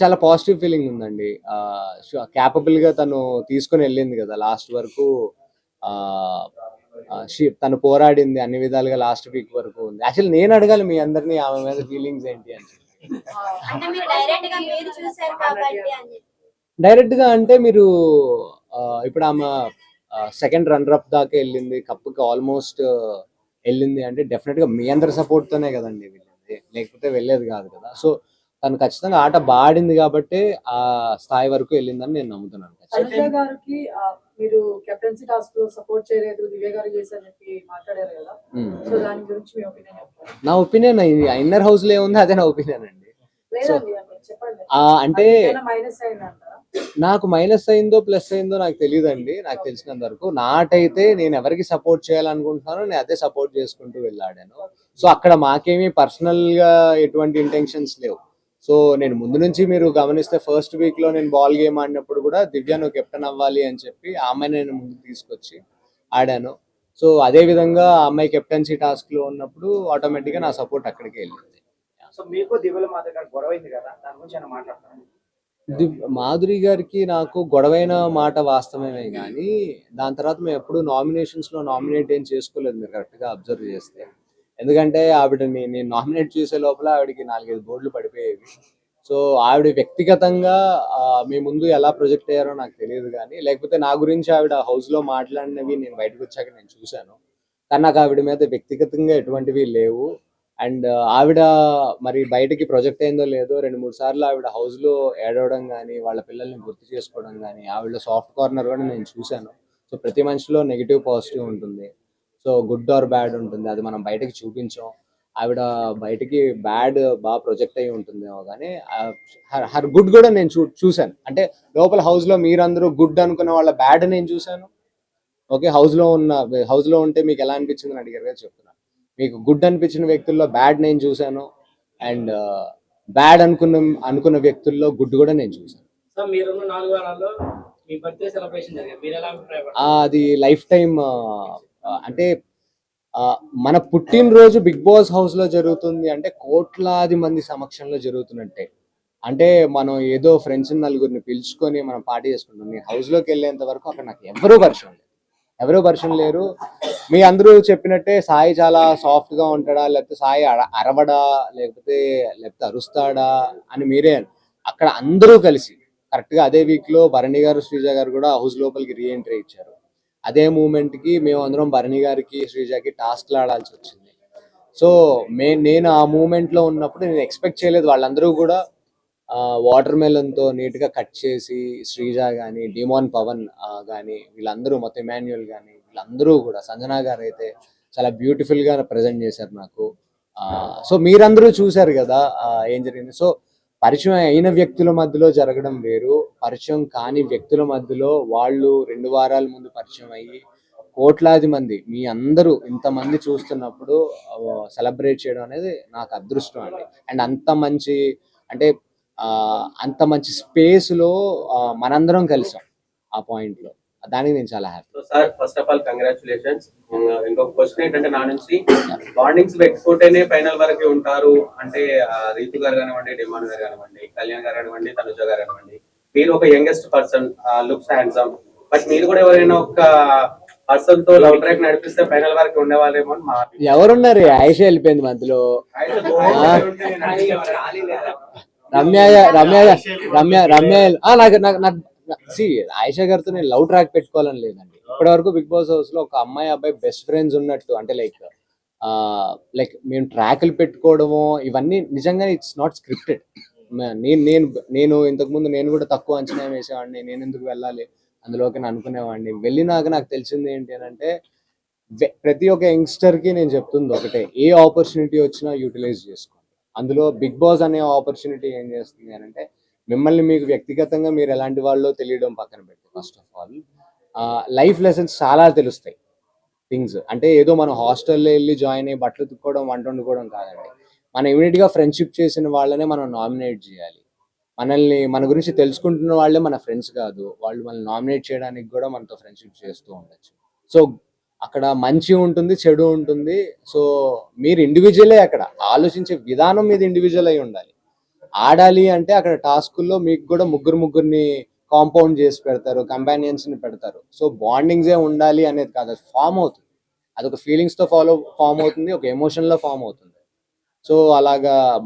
చాలా positive feeling ఉందండి. క్యాపబుల్గా తను తీసుకొని వెళ్ళింది కదా లాస్ట్ వరకు. తను పోరాడింది అన్ని విధాలుగా లాస్ట్ వీక్ వరకు ఉంది. యాక్చువల్లీ నేను అడగాలి మీ అందరినీ ఆమె మీద ఫీలింగ్స్ ఏంటి అని. డైరెక్ట్గా అంటే మీరు ఇప్పుడు ఆమె సెకండ్ రన్నర్ అప్ దాకా వెళ్ళింది కప్పుకి ఆల్మోస్ట్ వెళ్ళింది అంటే డెఫినెట్గా మీ అందరి సపోర్ట్ తోనే కదండి వెళ్ళింది. లేకపోతే వెళ్ళేది కాదు కదా. సో తను ఖచ్చితంగా ఆట బాడింది కాబట్టి ఆ స్థాయి వరకు వెళ్ళిందని నేను నమ్ముతున్నాను ఖచ్చితంగా. అనుజ గారికి ఆ, మీరు కెప్టెన్సీ టాస్క్లో సపోర్ట్ చేయలేదు దివ్య గారు చేశారని చెప్పి మాట్లాడారు కదా. ఉమ్. సో దాని గురించి మీ ఒపీనియన్ చెప్తారు నా ఒపీనియన్ ఇన్నర్ హౌస్లో ఏముంది అదే నా ఒపీనియన్ అండి. లేదండి అంటే చెప్పండి. ఆ, అంటే మైనస్ అయింది అంటారా? నాకు మైనస్ అయిందో ప్లస్ అయిందో నాకు తెలియదండి నాకు తెలిసినంత వరకు. నాటైతే నేను ఎవరికి సపోర్ట్ చేయాలనుకుంటున్నానో నేను అదే సపోర్ట్ చేసుకుంటూ వెళ్ళాడాను. సో అక్కడ మాకేమీ పర్సనల్గా ఎటువంటి ఇంటెన్షన్స్ లేవు. సో నేను ముందు నుంచి మీరు గమనిస్తే ఫస్ట్ వీక్లో నేను బాల్ గేమ్ ఆడినప్పుడు కూడా దివ్య నువ్వు కెప్టెన్ అవ్వాలి అని చెప్పి ఆమె నేను ముందు తీసుకొచ్చి ఆడాను. సో అదే విధంగా ఆ అమ్మాయి కెప్టెన్సీ టాస్క్లో ఉన్నప్పుడు ఆటోమేటిక్గా నా సపోర్ట్ అక్కడికి వెళ్ళింది. సో మీకు దివ్యల మాధవ్ గారు గొడవ అయింది కదా దాని గురించి ఏమైనా మాట్లాడతాను దివ్- మాధురి గారికి నాకు గొడవైన మాట వాస్తవమే కానీ దాని తర్వాత మేము ఎప్పుడు నామినేషన్స్లో నామినేట్ ఏం చేసుకోలేదు మీరు కరెక్ట్గా అబ్జర్వ్ చేస్తే. ఎందుకంటే ఆవిడని నేను నామినేట్ చేసే లోపల ఆవిడకి నాలుగైదు బోర్డులు పడిపోయేవి. సో ఆవిడ వ్యక్తిగతంగా మీ ముందు ఎలా ప్రొజెక్ట్ అయ్యారో నాకు తెలియదు కానీ లేకపోతే నా గురించి ఆవిడ హౌస్లో మాట్లాడినవి నేను బయటకు వచ్చాక నేను చూశాను. కానీ నాకు ఆవిడ మీద వ్యక్తిగతంగా ఎటువంటివి లేవు. అండ్ ఆవిడ మరి బయటకి ప్రొజెక్ట్ అయిందో లేదో రెండు మూడు సార్లు ఆవిడ హౌస్లో ఏడవడం కానీ వాళ్ళ పిల్లల్ని గుర్తు చేసుకోవడం కానీ ఆవిడ సాఫ్ట్ కార్నర్ కూడా నేను చూశాను. సో ప్రతి మనిషిలో నెగిటివ్ పాజిటివ్ ఉంటుంది. సో గుడ్ ఆర్ బ్యాడ్ ఉంటుంది. అది మనం బయటకి చూపించాం. ఆవిడ బయటకి బ్యాడ్ బాగా ప్రొజెక్ట్ అయి ఉంటుందేమో కానీ హర్ గుడ్ కూడా నేను చూ చూశాను. అంటే లోపల హౌస్లో మీరందరూ గుడ్ అనుకున్న వాళ్ళ బ్యాడ్ నేను చూశాను. ఓకే హౌస్లో ఉన్న హౌస్లో ఉంటే మీకు ఎలా అనిపించింది అని అడిగారు కదా చెప్తున్నాను మీకు గుడ్ అనిపించిన వ్యక్తుల్లో బ్యాడ్ నేను చూశాను. అండ్ బ్యాడ్ అనుకున్న అనుకున్న వ్యక్తుల్లో గుడ్ కూడా నేను చూశాను. అది లైఫ్ టైం అంటే మన పుట్టినరోజు బిగ్ బాస్ హౌస్లో జరుగుతుంది అంటే కోట్లాది మంది సమక్షంలో జరుగుతున్నట్టే. అంటే మనం ఏదో ఫ్రెండ్స్ నలుగురిని పిలుచుకొని మనం పార్టీ చేసుకుంటాం. నేను హౌస్లోకి వెళ్ళేంత వరకు అక్కడ నాకు ఎవరూ పరిచయం లేదు. ఎవరూ పరిచయం లేరు. మీ అందరూ చెప్పినట్టే సాయి చాలా సాఫ్ట్గా ఉంటాడా లేకపోతే సాయి అర- అరవడా లేకపోతే లేకపోతే అరుస్తాడా అని మీరే అక్కడ అందరూ కలిసి కరెక్ట్గా అదే వీక్లో భరణి గారు శ్రీజ గారు కూడా హౌస్ లోపలికి రీఎంట్రీ ఇచ్చారు. అదే మూమెంట్కి మేము అందరం భరణి గారికి శ్రీజాకి టాస్క్ ఆడాల్సి వచ్చింది. సో మే నేను ఆ మూమెంట్లో ఉన్నప్పుడు నేను ఎక్స్పెక్ట్ చేయలేదు. వాళ్ళందరూ కూడా వాటర్ మెలన్తో తో నీట్గా కట్ చేసి శ్రీజ కానీ డిమాన్ పవన్ కానీ వీళ్ళందరూ మొత్తం ఇమాన్యుయల్ కానీ వీళ్ళందరూ కూడా సంజనా గారు అయితే చాలా బ్యూటిఫుల్గా ప్రజెంట్ చేశారు నాకు. సో మీరందరూ చూశారు కదా ఏం జరిగింది? సో పరిచయం అయిన వ్యక్తుల మధ్యలో జరగడం వేరు. పరిచయం కాని వ్యక్తుల మధ్యలో వాళ్ళు రెండు వారాల ముందు పరిచయం అయ్యి కోట్లాది మంది మీ అందరూ ఇంతమంది చూస్తున్నప్పుడు సెలబ్రేట్ చేయడం అనేది నాకు అదృష్టం అండి. అండ్ అంత మంచి అంటే అంత మంచి స్పేస్లో మనందరం కలిసాం ఆ పాయింట్లో దానికి నేను చాలా happy. Sir first of all congratulations ఇంకొక క్వశ్చన్ ఏంటంటే నా నుంచి బాండింగ్స్ పెట్టుకుంటేనే ఫైనల్ వరకు ఉంటారు. అంటే రీతు గారు కానివ్వండి డిమాండ్ గారు కానివ్వండి కళ్యాణ్ గారు కానివ్వండి తనుజ గారు కానివ్వండి మీరు ఒక youngest person looks handsome but మీరు కూడా ఎవరైనా ఒక పర్సన్తో లవ్ ట్రాక్ నడిపిస్తే ఫైనల్ వరకు ఉండేవాళ్ళేమో అని మా ఎవరున్నారు? ఆయుష వెళ్ళిపోయింది మధ్యలో రమ్య రమ్య రమ్య రమ్య నాకు సి ఆయిషా గారితో నేను లవ్ ట్రాక్ పెట్టుకోవాలని లేదండి. ఇప్పటి వరకు బిగ్ బాస్ హౌస్లో ఒక అమ్మాయి అబ్బాయి బెస్ట్ ఫ్రెండ్స్ ఉన్నట్టు అంటే లైక్ లైక్ మేము ట్రాక్లు పెట్టుకోవడము ఇవన్నీ నిజంగా ఇట్స్ నాట్ స్క్రిప్టెడ్ నేను నేను నేను ఇంతకు ముందు నేను కూడా తక్కువ అంచనా వేసేవాడిని నేను ఎందుకు వెళ్ళాలి అందులోకి నేను అనుకునేవాడిని. వెళ్ళినాక నాకు తెలిసింది ఏంటి అని అంటే ప్రతి ఒక్క యంగ్స్టర్కి నేను చెప్తుంది ఒకటే ఏ ఆపర్చునిటీ వచ్చినా యూటిలైజ్ చేసుకోండి. అందులో బిగ్ బాస్ అనే ఆపర్చునిటీ ఏం చేస్తుంది అని అంటే మిమ్మల్ని మీకు వ్యక్తిగతంగా మీరు ఎలాంటి వాళ్ళో తెలియడం పక్కన పెట్టి first of all life lessons చాలా తెలుస్తాయి. థింగ్స్ అంటే ఏదో మనం హాస్టల్లో వెళ్ళి జాయిన్ అయ్యి బట్టలు తుక్కోవడం వంట వండుకోవడం కాదండి. మనం ఇమీడియట్గా ఫ్రెండ్షిప్ చేసిన వాళ్ళనే మనం నామినేట్ చేయాలి. మనల్ని మన గురించి తెలుసుకుంటున్న వాళ్ళే మన ఫ్రెండ్స్ కాదు. వాళ్ళు మనల్ని నామినేట్ చేయడానికి కూడా మనతో ఫ్రెండ్షిప్ చేస్తూ ఉండొచ్చు. సో అక్కడ మంచి ఉంటుంది చెడు ఉంటుంది. సో మీరు ఇండివిజువలే అక్కడ. ఆలోచించే విధానం మీద ఇండివిజువల్ అయి ఉండాలి. ఆడాలి అంటే అక్కడ టాస్కుల్లో మీకు కూడా ముగ్గురు ముగ్గురిని కాంపౌండ్ చేసి పెడతారు కంపానియన్స్ని పెడతారు. సో బాండింగ్సే ఉండాలి అనేది కాదు అది ఫామ్ అవుతుంది. అదొక ఫీలింగ్స్తో ఫాలో ఫామ్ అవుతుంది ఒక ఎమోషన్లో ఫామ్ అవుతుంది. సో అలాగా